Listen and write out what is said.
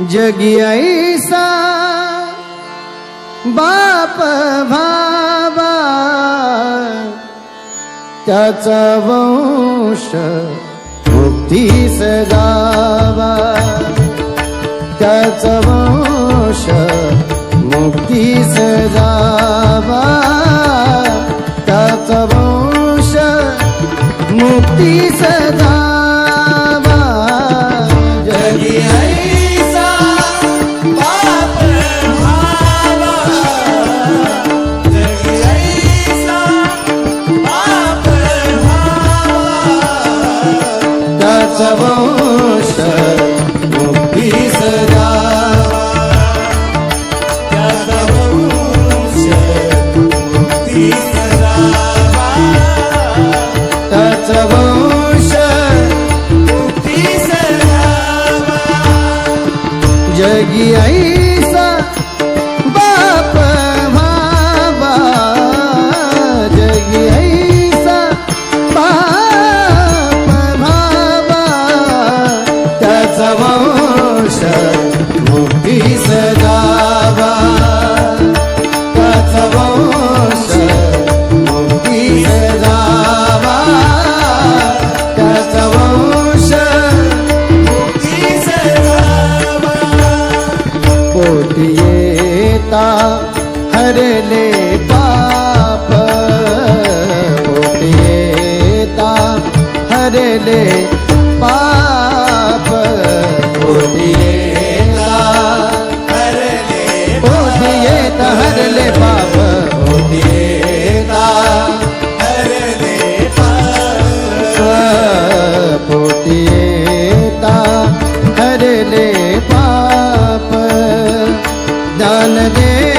जगी ऐसा बाप भावा त्याचा वंश मुक्तीस गावा त्याचा वंश मुक्तीस जावा. त्याचा वंश मुक्तीस गावा त्याचा वंश मुक्तीस गावा त्याचा जगी आई वंश मुक्तीस गावा त्याचा वंश मुक्तीस गावा त्याचा वंश मुक्तीस गावा पोटी येता हरले पाप पोटी येता हरले पाप ज्ञान दे